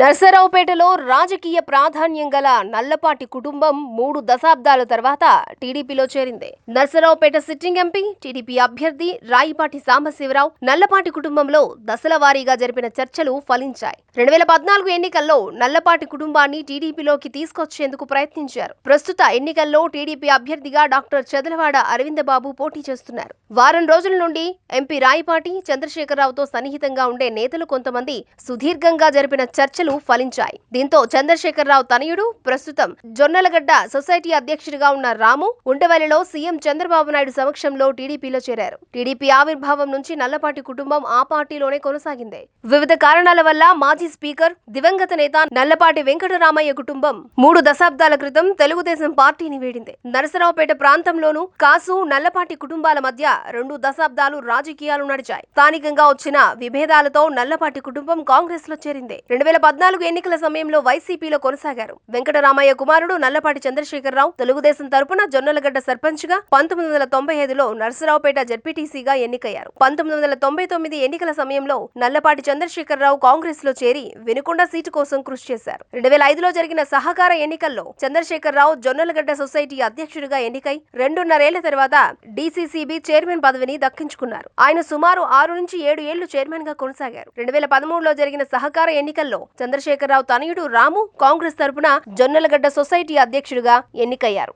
నర్సరావుపేటలో రాజకీయ ప్రాధాన్యం గల నల్లపాటి కుటుంబం మూడు దశాబ్దాల తర్వాత టీడీపీలో చేరింది. నర్సరావుపేట సిట్టింగ్ ఎంపీ టీడీపీ అభ్యర్థి రాయిపాటి సాంబశివరావు నల్లపాటి కుటుంబంలో దశల వారీగా జరిపిన చర్చలు ఫలించాయి. రెండు వేల పద్నాలుగు ఎన్నికల్లో నల్లపాటి కుటుంబాన్ని టీడీపీలోకి తీసుకొచ్చేందుకు ప్రయత్నించారు. ప్రస్తుత ఎన్నికల్లో టీడీపీ అభ్యర్థిగా డాక్టర్ చదలవాడ అరవిందబాబు పోటీ చేస్తున్నారు. వారం రోజుల నుండి ఎంపీ రాయిపాటి చంద్రశేఖరరావుతో సన్నిహితంగా ఉండే నేతలు కొంతమంది సుదీర్ఘంగా జరిపిన చర్చలు ఫలించాయి. దీంతో చంద్రశేఖరరావు తనయుడు ప్రస్తుతం జొన్నలగడ్డ సొసైటీ అధ్యక్షుడిగా ఉన్న రాము ఉండవల్లిలో సీఎం చంద్రబాబు నాయుడు సమక్షంలో టీడీపీలో చేరారు. టీడీపీ ఆవిర్భావం నుంచి నల్లపాటి కుటుంబం ఆ పార్టీలోనే కొనసాగింది. వివిధ కారణాల వల్ల మాజీ స్పీకర్ దివంగత నేత నల్లపాటి వెంకటరామయ్య కుటుంబం మూడు దశాబ్దాల క్రితం తెలుగుదేశం పార్టీని వీడింది. నరసరావుపేట ప్రాంతంలోనూ కాసు నల్లపాటి కుటుంబాల మధ్య రెండు దశాబ్దాలు రాజకీయాలు నడిచాయి. స్థానికంగా వచ్చిన విభేదాలతో నల్లపాటి కుటుంబం కాంగ్రెస్లో చేరింది. రెండు వేల పద్నాలుగు ఎన్నికల సమయంలో వైసీపీలో కొనసాగారు. వెంకటరామయ్య కుమారుడు నల్లపాటి చంద్రశేఖరరావు తెలుగుదేశం తరపున జొన్నలగడ్డ సర్పంచ్గా పంతొమ్మిది వందల తొంభై ఐదులో నరసరావుపేట జడ్పీటీసీగా ఎన్నికయ్యారు. పంతొమ్మిది వందల తొంభై తొమ్మిది ఎన్నికల సమయంలో నల్లపాటి చంద్రశేఖరరావు కాంగ్రెస్లో చేరి వినుకొండ సీటు కోసం కృషి చేశారు. రెండు వేల ఐదులో జరిగిన సహకార ఎన్నికల్లో చంద్రశేఖరరావు జొన్నలగడ్డ సొసైటీ అధ్యక్షుడిగా ఎన్నికై రెండున్నరేళ్ళ తర్వాత డీసీసీబీ చైర్మన్ పదవిని దక్కించుకున్నారు. ఆయన సుమారు ఆరు నుంచి ఏడు ఏళ్ళు చైర్మన్గా కొనసాగారు. రెండు వేల పదమూడులో జరిగిన సహకార ఎన్నికల్లో చంద్రశేఖరరావు తనయుడు రాము కాంగ్రెస్ తరపున జొన్నలగడ్డ సొసైటీ అధ్యక్షుడిగా ఎన్నికయ్యారు.